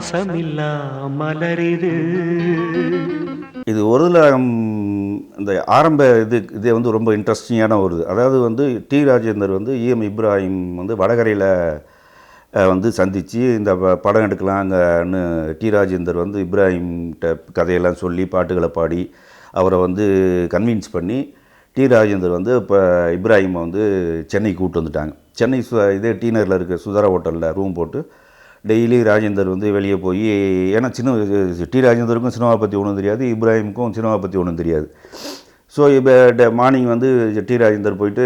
பாசமில்லா மலரிது. இது ஒருதலகம் இந்த ஆரம்ப இது இதே வந்து ரொம்ப இன்ட்ரெஸ்டிங்கான ஒரு அதாவது வந்து டி ராஜேந்தர் வந்து இஎம் இப்ராஹிம் வந்து வடகரையில் வந்து சந்தித்து இந்த ப- படம் எடுக்கலாங்கன்னு டி ராஜேந்தர் வந்து இப்ராஹிம்கிட்ட கதையெல்லாம் சொல்லி பாட்டுகளை பாடி அவரை வந்து கன்வின்ஸ் பண்ணி டி ராஜேந்தர் வந்து இப்போ இப்ராஹிமை வந்து சென்னை கூப்பிட்டு வந்துட்டாங்க. சென்னை சு இதே டி நகரில் இருக்க சுதாரா ஹோட்டலில் ரூம் போட்டு டெய்லி ராஜேந்தர் வந்து வெளியே போய் ஏன்னா சின்ன டி ராஜேந்தருக்கும் சினிமா பற்றி ஒன்றும் தெரியாது இப்ராஹிமுக்கும் சினிமா பற்றி ஒன்றும் தெரியாது. ஸோ இப்போ மார்னிங் வந்து டி ராஜேந்தர் போயிட்டு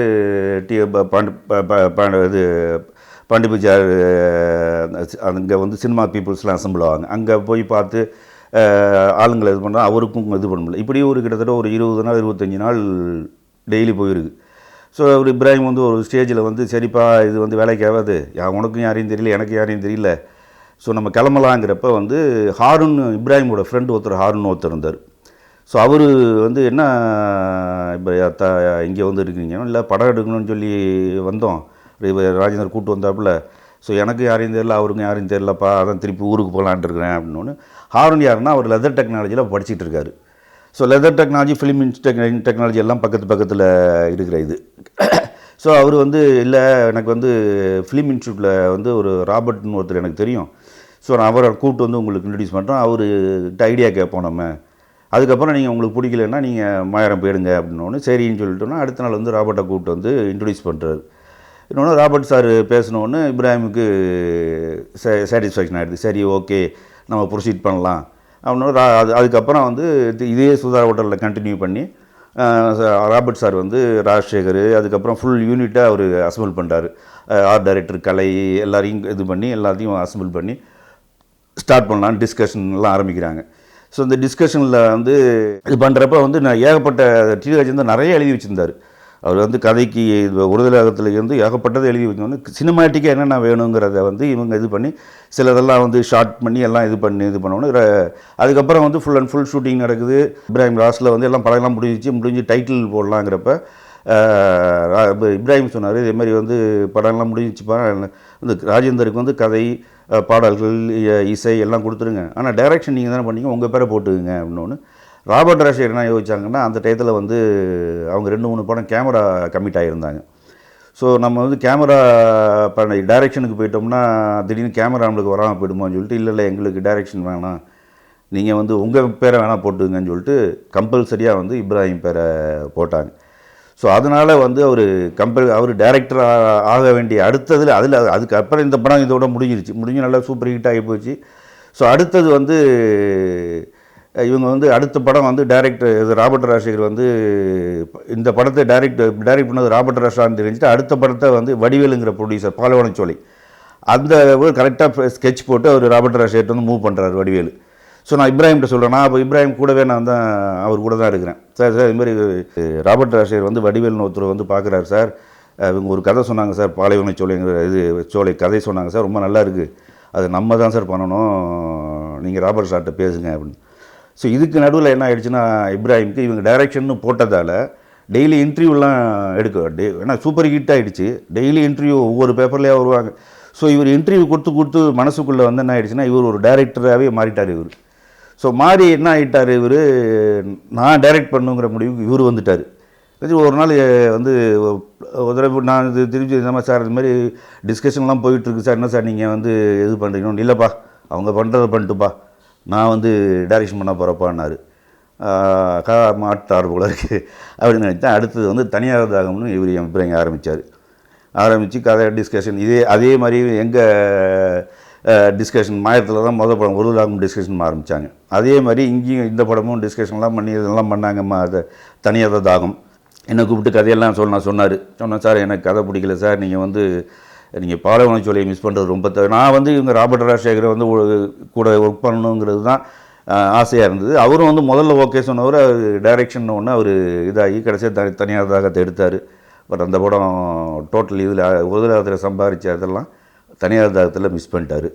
டி ப- பாண்டு ப- இது பாண்டிபஜார் அங்கே வந்து சினிமா பீப்புள்ஸ்லாம் அசம்பிள் ஆவாங்க. அங்கே போய் பார்த்து ஆளுங்களை இது பண்ணால் அவருக்கும் இது பண்ண முடியல. இப்படி ஒரு கிட்டத்தட்ட ஒரு இருபது நாள் இருபத்தஞ்சி நாள் டெய்லி போயிருக்கு. ஸோ அவர் இப்ராஹிம் வந்து ஒரு ஸ்டேஜில் வந்து சரிப்பா இது வந்து வேலைக்கு ஆகாது. யா உனக்கும் யாரையும் தெரியல எனக்கு யாரையும் தெரியல. ஸோ நம்ம கிளம்பலாங்கிறப்ப வந்து ஹாரூன் இப்ராஹிமோட ஃப்ரெண்டு ஒருத்தர் ஹாரூன் ஒருத்தர் இருந்தார். ஸோ அவர் வந்து என்ன இப்போ த இங்கே வந்து இருக்கிறீங்க? இல்லை படம் எடுக்கணும்னு சொல்லி வந்தோம். ராஜேந்தர் கூட்டு வந்தாப்புல. ஸோ எனக்கு யாரையும் தெரியல அவருக்கும் யாரையும் தெரியலப்பா அதான் திருப்பி ஊருக்கு போகலான்ட்டு இருக்கிறேன் அப்படின்னு. ஹாரூன் யாருன்னா அவர் லெதர் டெக்னாலஜியில் படிச்சிட்டு இருக்காரு. So leather technology film technology எல்லாம் பக்கத்து பக்கத்தில் இருக்கிற இது. ஸோ அவர் வந்து இல்லை எனக்கு வந்து ஃபிலிம் இன்ஸ்டியூட்டில் வந்து ஒரு ராபர்ட்னு ஒருத்தர் எனக்கு தெரியும். ஸோ நான் அவரை கூப்பிட்டு வந்து உங்களுக்கு இன்ட்ரடியூஸ் பண்ணுறேன் அவர்கிட்ட ஐடியா கேட்போம் நம்ம. அதுக்கப்புறம் நீங்கள் உங்களுக்கு பிடிக்கலன்னா நீங்கள் மாயிரம் போயிடுங்க அப்படின்னோடனே சரின்னு சொல்லிட்டோன்னா அடுத்த நாள் வந்து ராபர்ட்டை கூப்பிட்டு வந்து இன்ட்ரடியூஸ் பண்ணுறாரு இன்னொன்று ராபர்ட் சார் பேசினோன்னு இப்ராஹிமுக்கு சாட்டிஸ்ஃபேக்ஷன் ஆகிடுது சரி ஓகே நம்ம ப்ரொசீட் பண்ணலாம். அப்படின்னு ரா- அது அதுக்கப்புறம் வந்து இதே சுதா ஹோட்டலில் கண்டினியூ பண்ணி ராபர்ட் சார் வந்து ராஜசேகர் அதுக்கப்புறம் ஃபுல் யூனிட்டாக அவர் அசம்பிள் பண்ணுறாரு ஆர்ட் டைரக்டர் கலை எல்லாரையும் இது பண்ணி எல்லாத்தையும் அசம்பிள் பண்ணி ஸ்டார்ட் பண்ணலாம் டிஸ்கஷன்லாம் ஆரம்பிக்கிறாங்க. ஸோ இந்த டிஸ்கஷனில் வந்து இது பண்ணுறப்ப வந்து நான் ஏகப்பட்ட டிவிராஜ் வந்து நிறைய எழுதி வச்சுருந்தார். அவர் வந்து கதைக்கு உறுதலாகத்தில் இருந்து ஏகப்பட்டதை எழுதி வச்சோன்னு சினிமாட்டிக்காக என்னென்ன வேணுங்கிறத வந்து இவங்க இது பண்ணி சிலதெல்லாம் வந்து ஷார்ட் பண்ணி எல்லாம் இது பண்ணி இது பண்ணணும் அதுக்கப்புறம் வந்து ஃபுல் அண்ட் ஃபுல் ஷூட்டிங் நடக்குது. இப்ராஹிம் லாஸ்ட்டில் வந்து எல்லாம் படம்லாம் முடிஞ்சிச்சு முடிஞ்சு டைட்டில் போடலாங்கிறப்ப இப்ராஹிம் சொன்னார் இதே மாதிரி வந்து படம்லாம் முடிஞ்சிச்சுப்பா இந்த ராஜேந்தருக்கு வந்து கதை பாடல்கள் இ- இசை எல்லாம் கொடுத்துருங்க. ஆனால் டைரக்ஷன் நீங்கள் தானே பண்ணீங்க உங்கள் பேரை போட்டுக்குங்க அப்படின்னு ராபர்ட் ராஷர் என்ன யோசிச்சாங்கன்னா அந்த டயத்தில் வந்து அவங்க ரெண்டு மூணு படம் கேமரா கமிட் ஆகியிருந்தாங்க ஸோ நம்ம வந்து கேமரா பண்ண டைரெக்ஷனுக்கு போயிட்டோம்னா திடீர்னு கேமரா நம்மளுக்கு வராமல் போயிடுமோன்னு சொல்லிட்டு இல்லை இல்லை எங்களுக்கு டைரெக்ஷன் வேணாம். நீங்கள் வந்து உங்கள் பேரை வேணால் போட்டுங்கன்னு சொல்லிட்டு கம்பல்சரியாக வந்து இப்ராஹிம் பேரை போட்டாங்க. ஸோ அதனால் வந்து அவர் கம்பல் அவர் டேரக்டர் ஆக வேண்டிய அடுத்ததில் அதில் அதுக்கப்புறம் இந்த படம் இதோட முடிஞ்சிருச்சு. முடிஞ்சு நல்லா சூப்பர் ஹிட் ஆகி போச்சு. ஸோ அடுத்தது வந்து இவங்க வந்து அடுத்த படம் வந்து டைரக்டர் இது ராபர்ட் ராஜசேகர் வந்து இந்த படத்தை டைரக்ட் டைரக்ட் பண்ணது ராபர்ட் ராஜான்னு தெரிஞ்சுட்டு அடுத்த படத்தை வந்து வடிவேலுங்கிற ப்ரொடியூசர் பாலவனச்சோலை அந்த கரெக்டாக ஸ்கெட்ச் போட்டு அவர் ராபர்ட் ராஜசேகர் வந்து மூவ் பண்ணுறாரு வடிவேலு. ஸோ நான் இப்ராஹிம்கிட்ட சொல்கிறேன் நான் அப்போ இப்ராஹிம் கூடவே நான் தான் அவர் கூட தான் இருக்கிறேன். சார் சார் இதுமாரி ராபர்ட் ராஜசேகர் வந்து வடிவேல்னு ஒருத்தர் வந்து பார்க்குறாரு சார். இவங்க ஒரு கதை சொன்னாங்க சார். பாலைவன சோலைங்கிற இது சோலை கதை சொன்னாங்க சார். ரொம்ப நல்லா இருக்குது அது நம்ம தான் சார் பண்ணணும். நீங்கள் ராபர்ட் சார்கிட்ட பேசுங்க அப்படின்னு. ஸோ இதுக்கு நடுவில் என்ன ஆயிடுச்சுன்னா இப்ராஹிம்க்கு இவங்க டைரக்ஷன் போட்டதால் டெய்லி இன்டர்வியூலாம் எடுக்க டே ஏன்னா சூப்பர் ஹிட் ஆகிடுச்சு டெய்லி இன்டர்வியூ ஒவ்வொரு பேப்பர்லேயே வருவாங்க. ஸோ இவர் இன்டர்வியூ கொடுத்து கொடுத்து மனசுக்குள்ளே வந்து என்ன ஆகிடுச்சுன்னா இவர் ஒரு டைரக்டராகவே மாறிட்டார் இவர். ஸோ மாறி என்ன ஆகிட்டார் இவர்? நான் டைரக்ட் பண்ணுங்கிற முடிவுக்கு இவர் வந்துட்டார். ஒரு நாள் வந்து ஒரு தடவை நான் இது திருப்பி இந்த மாதிரி சார் இந்த மாதிரி டிஸ்கஷன்லாம் போயிட்டுருக்கு சார் என்ன சார் நீங்கள் வந்து இது பண்ணுறீங்கன்னு இல்லைப்பா அவங்க பண்ணுறத பண்ணிட்டுப்பா. நான் வந்து டைரக்ஷன் பண்ண போகிறப்பான்னாரு கா மாட்டார் போல இருக்குது அப்படின்னு நினச்சேன் அடுத்தது வந்து தனியார் தாகம்னு இவர் என் பிள்ளைங்க ஆரம்பித்தார் ஆரம்பித்து கதை டிஸ்கஷன் இதே அதே மாதிரி எங்கள் டிஸ்கஷன் மாயத்தில் தான் மொதல் படம் ஒரு தாகம் டிஸ்கஷன் ஆரம்பித்தாங்க அதே மாதிரி இங்கேயும் இந்த படமும் டிஸ்கஷன்லாம் பண்ணி இதெல்லாம் பண்ணாங்க அது தனியார் தாகம். என்னை கூப்பிட்டு கதையெல்லாம் சொன்னா சொன்னார். சொன்னேன் சார் எனக்கு கதை பிடிக்கல சார். நீங்கள் வந்து நீங்கள் பாலைவன மிஸ் பண்ணுறது ரொம்ப நான் வந்து இவங்க ராபர்ட் ராஜசேகரை வந்து ஒரு- கூட ஒர்க் பண்ணணுங்கிறது தான் ஆசையாக இருந்தது. அவரும் வந்து முதல்ல ஓகே சொன்னவர் டைரெக்ஷன் ஒன்று அவர் இதாகி கடைசியாக தனி தனியார் தாகத்தை எடுத்தார். பட் அந்த படம் டோட்டல் இதில் உதயத்தில் சம்பாதிச்ச இதெல்லாம் தனியார் தாகத்தில் மிஸ் பண்ணிட்டார்.